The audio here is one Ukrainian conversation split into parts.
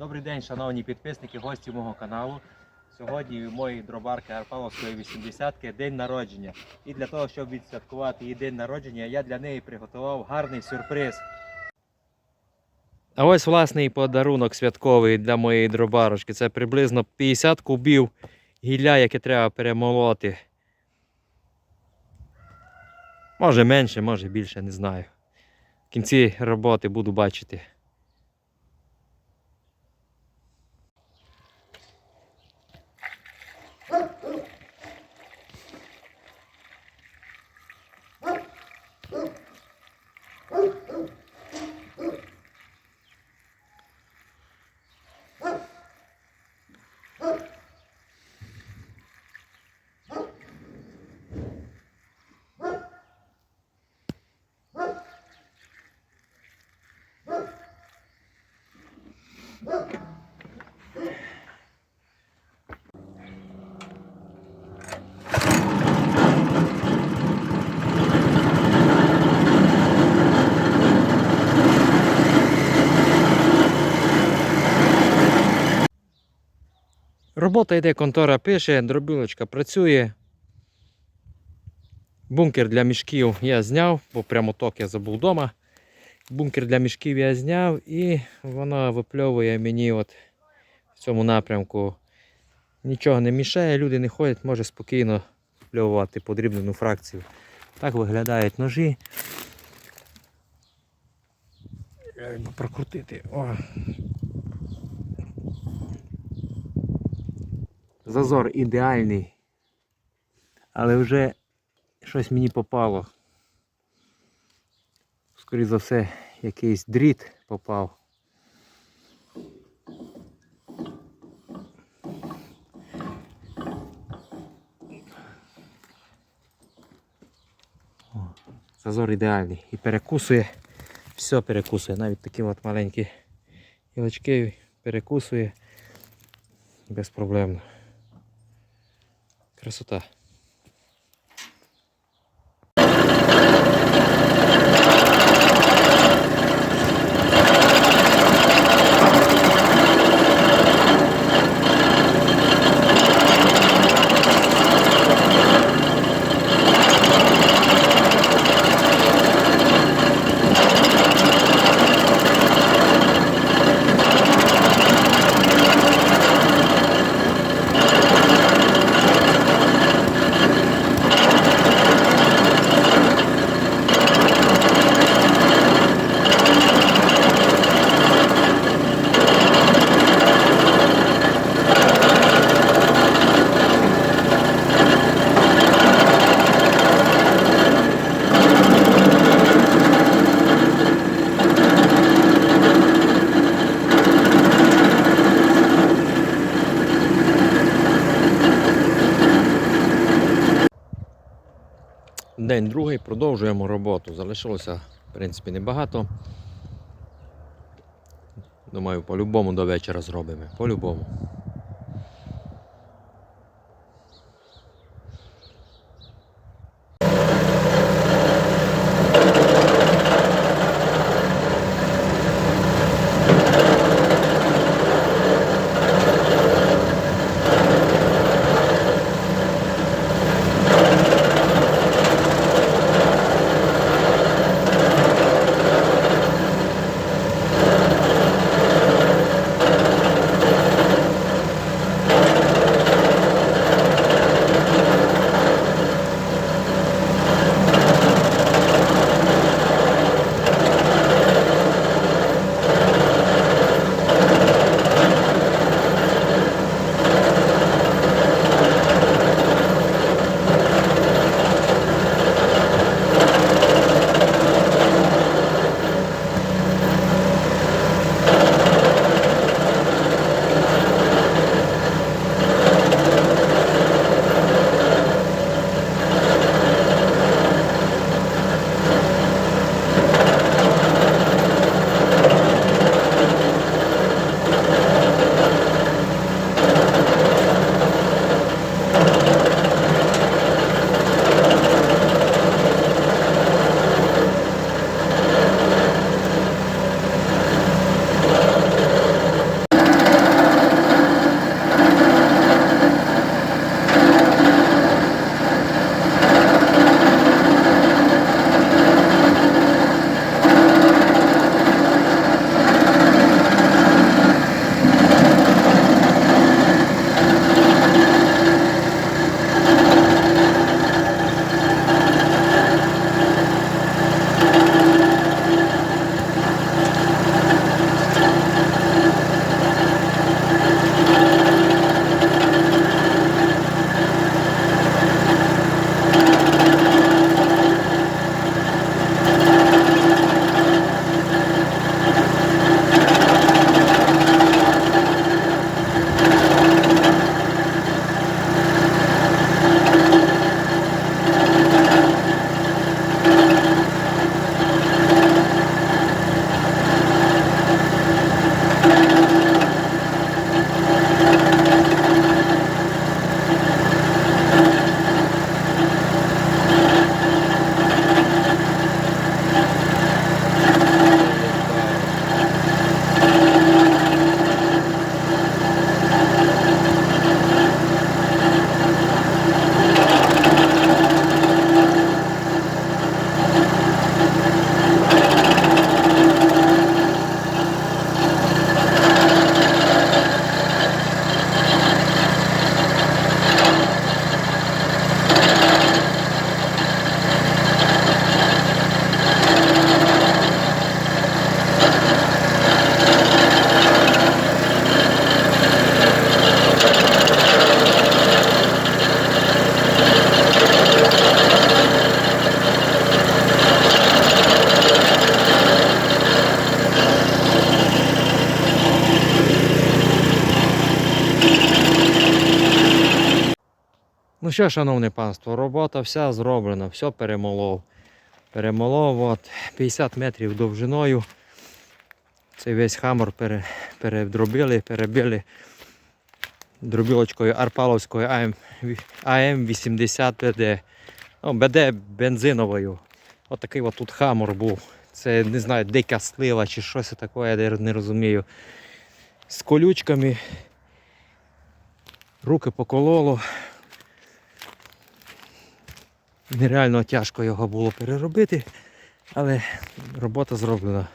Добрий день, шановні підписники, гості мого каналу. Сьогодні у моєї дробарки Арпаловської 80-ки день народження. І для того, щоб відсвяткувати її день народження, я для неї приготував гарний сюрприз. А ось власний подарунок святковий для моєї дробарочки. Це приблизно 50 кубів гілля, яке треба перемолоти. Може менше, може більше, не знаю. В кінці роботи буду бачити. Робота йде, контора пише, дробілочка працює. Бункер для мішків я зняв, бо прямоток я забув вдома. Бункер для мішків я зняв і вона випльовує мені от в цьому напрямку. Нічого не мішає, люди не ходять, може спокійно впльовувати подрібнену фракцію. Так виглядають ножі. Прокрутити. О. Зазор ідеальний. Але вже щось мені попало. Скоріше за все, якийсь дріт попав. Зазор ідеальний. І перекусує, все перекусує, навіть такі от маленькі гілочки перекусує безпроблемно. Красота. День другий, продовжуємо роботу. Залишилося, в принципі, небагато. Думаю, по-любому до вечора зробимо. По-любому. Ну що, шановне панство, робота вся зроблена, все перемолов. Перемолов от 50 метрів довжиною. Цей весь хамор пере, передробили, перебили дробілочкою Арпаловською АМ, АМ80 БД. Ну, БД бензиновою. Отакий от тут хамор був. Це не знаю, дика слива чи щось таке, я не розумію. З колючками. Руки покололо. Нереально тяжко його було переробити, але робота зроблена.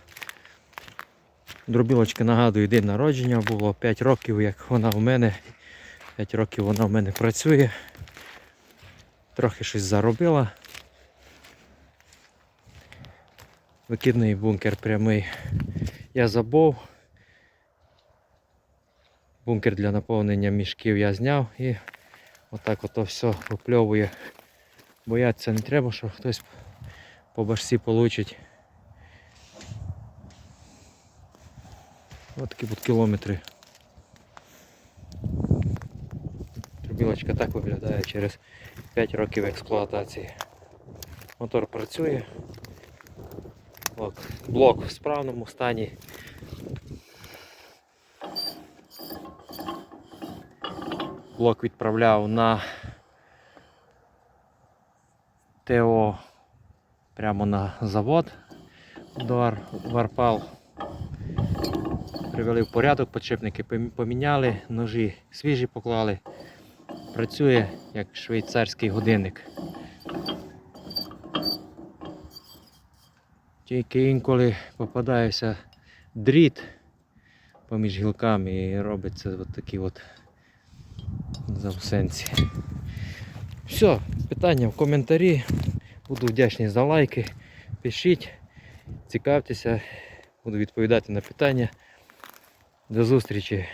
Дробілочки нагадую, день народження було 5 років, як вона в мене. 5 років вона в мене працює. Трохи щось заробила. Викидний бункер прямий. Я забув. Бункер для наповнення мішків я зняв і отак ото все випльовує. Бояться не треба, що хтось по башці получить. Ось такі от кілометри. Трубілочка так виглядає через 5 років експлуатації. Мотор працює. Блок в справному стані. Блок відправляв на ТО прямо на завод до Варпал. Привели в порядок, подшипники поміняли, ножі свіжі поклали. Працює як швейцарський годинник. Тільки інколи попадається дріт поміж гілками і робиться от такі от завсенці. Все, питання в коментарі. Буду вдячний за лайки. Пишіть, цікавтеся, буду відповідати на питання. До зустрічі.